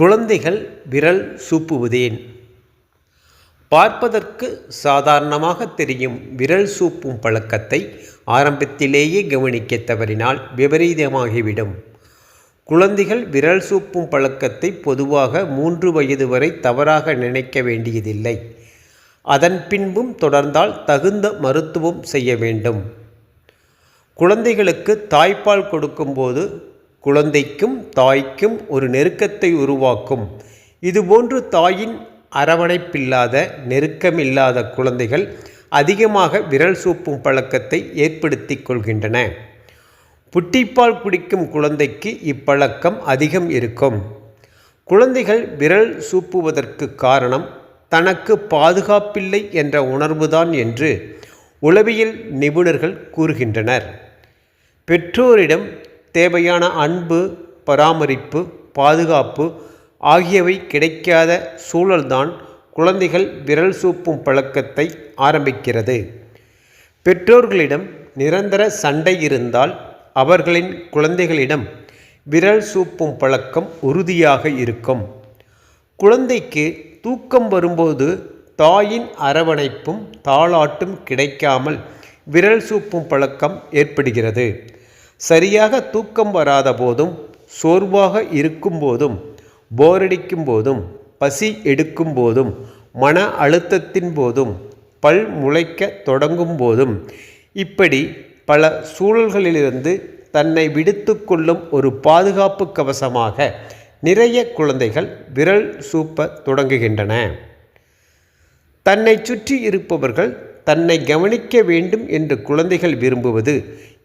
குழந்தைகள் விரல் சூப்புவதேன்? பார்ப்பதற்கு சாதாரணமாக தெரியும் விரல் சூப்பும் பழக்கத்தை ஆரம்பத்திலேயே கவனிக்க தவறினால் விபரீதமாகிவிடும். குழந்தைகள் விரல் சூப்பும் பழக்கத்தை பொதுவாக மூன்று வயது வரை தவறாக நினைக்க வேண்டியதில்லை. அதன் பின்பும் தொடர்ந்தால் தகுந்த மருத்துவம் செய்ய வேண்டும். குழந்தைகளுக்கு தாய்ப்பால் கொடுக்கும்போது குழந்தைக்கும் தாய்க்கும் ஒரு நெருக்கத்தை உருவாக்கும். இதுபோன்று தாயின் அரவணைப்பில்லாத நெருக்கமில்லாத குழந்தைகள் அதிகமாக விரல் சூப்பும் பழக்கத்தை ஏற்படுத்தி கொள்கின்றன. புட்டிப்பால் குடிக்கும் குழந்தைக்கு இப்பழக்கம் அதிகம் இருக்கும். குழந்தைகள் விரல் சூப்புவதற்கு காரணம் தனக்கு பாதுகாப்பில்லை என்ற உணர்வுதான் என்று உளவியல் நிபுணர்கள் கூறுகின்றனர். பெற்றோரிடம் தேவையான அன்பு பராமரிப்பு பாதுகாப்பு ஆகியவை கிடைக்காத சூழல்தான் குழந்தைகள் விரல் சூப்பும் பழக்கத்தை ஆரம்பிக்கிறது. பெற்றோர்களிடம் நிரந்தர சண்டை இருந்தால் அவர்களின் குழந்தைகளிடம் விரல் சூப்பும் பழக்கம் உறுதியாக இருக்கும். குழந்தைக்கு தூக்கம் வரும்போது தாயின் அரவணைப்பும் தாளாட்டும் கிடைக்காமல் விரல் சூப்பும் பழக்கம் ஏற்படுகிறது. சரியாக தூக்கம் வராத போதும் சோர்வாக இருக்கும் போதும் போரடிக்கும் போதும் பசி எடுக்கும் போதும் மன அழுத்தத்தின் போதும் பல் முளைக்க தொடங்கும் போதும் இப்படி பல சூழல்களிலிருந்து தன்னை விடுத்து கொள்ளும் ஒரு பாதுகாப்பு கவசமாக நிறைய குழந்தைகள் விரல் சூப்ப தொடங்குகின்றன. தன்னை சுற்றி இருப்பவர்கள் தன்னை கவனிக்க வேண்டும் என்று குழந்தைகள் விரும்புவது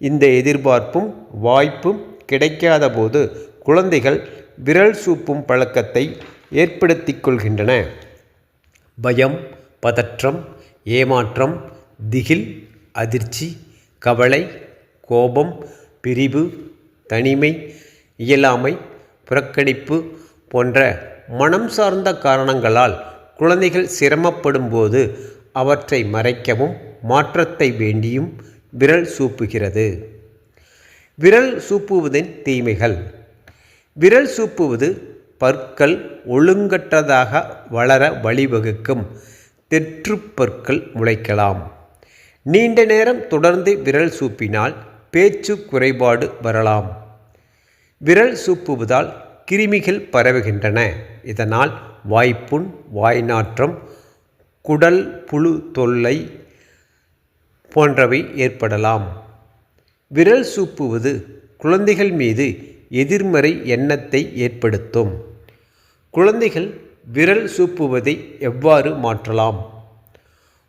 இந்த எதிர்பார்ப்பும் வாய்ப்பும் கிடைக்காத போது குழந்தைகள் விரல் சூப்பும் பழக்கத்தை ஏற்படுத்தி கொள்கின்றன. பயம் பதற்றம் ஏமாற்றம் திகில் அதிர்ச்சி கவலை கோபம் பிரிவு தனிமை இயலாமை புறக்கணிப்பு போன்ற மனம் சார்ந்த காரணங்களால் குழந்தைகள் சிரமப்படும்போது அவற்றை மறைக்கவும் மாற்றத்தை வேண்டியும் விரல் சூப்புகிறது. விரல் சூப்புவதின் தீமைகள். விரல் சூப்புவது பற்கள் ஒழுங்கற்றதாக வளர வழிவகுக்கும் தெற்றுப்பற்கள் முளைக்கலாம். நீண்ட நேரம் தொடர்ந்து விரல் சூப்பினால் பேச்சு குறைபாடு வரலாம். விரல் சூப்புவதால் கிருமிகள் பரவுகின்றன. இதனால் வாய்ப்புண் வாய்நாற்றம் குடல் புழு தொல்லை போன்றவை ஏற்படலாம். விரல் சூப்புவது குழந்தைகள் மீது எதிர்மறை எண்ணத்தை ஏற்படுத்தும். குழந்தைகள் விரல் சூப்புவதை எவ்வாறு மாற்றலாம்?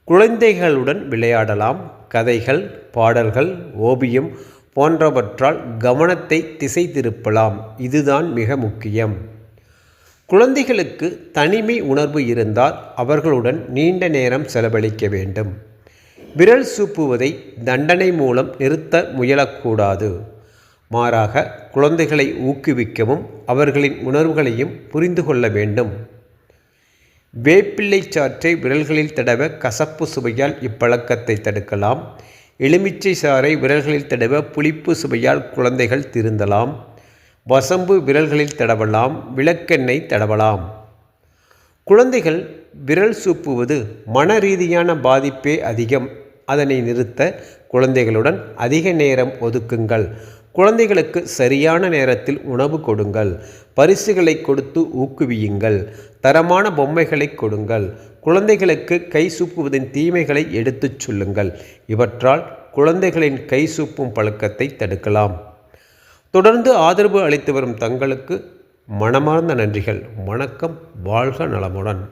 குழந்தைகளுடன் விளையாடலாம். கதைகள் பாடல்கள் ஓவியம் போன்றவற்றால் கவனத்தை திசை திருப்பலாம். இதுதான் மிக முக்கியம். குழந்தைகளுக்கு தனிமை உணர்வு இருந்தால் அவர்களுடன் நீண்ட நேரம் செலவழிக்க வேண்டும். விரல் சூப்புவதை தண்டனை மூலம் நிறுத்த முயலக்கூடாது. மாறாக குழந்தைகளை ஊக்குவிக்கவும் அவர்களின் உணர்வுகளையும் புரிந்து கொள்ள வேண்டும். வேப்பிள்ளை சாற்றை விரல்களில் தடவ கசப்பு சுவையால் இப்பழக்கத்தை தடுக்கலாம். எலுமிச்சை சாறை விரல்களில் தடவ புளிப்பு சுவையால் குழந்தைகள் திருந்தலாம். வசம்பு விரல்களில் தடவலாம் விளக்கெண்ணெய் தடவலாம். குழந்தைகள் விரல் சூப்புவது மன ரீதியான பாதிப்பே அதிகம். அதனை நிறுத்த குழந்தைகளுடன் அதிக நேரம் ஒதுக்குங்கள். குழந்தைகளுக்கு சரியான நேரத்தில் உணவு கொடுங்கள். பரிசுகளை கொடுத்து ஊக்குவியுங்கள். தரமான பொம்மைகளை கொடுங்கள். குழந்தைகளுக்கு கை சூப்புவதின் தீமைகளை எடுத்துச் சொல்லுங்கள். இவற்றால் குழந்தைகளின் கை சூப்பும் பழக்கத்தை தடுக்கலாம். தொடர்ந்து ஆதரவு அளித்து வரும் தங்களுக்கு மனமார்ந்த நன்றிகள். வணக்கம். வாழ்க நலமுடன்.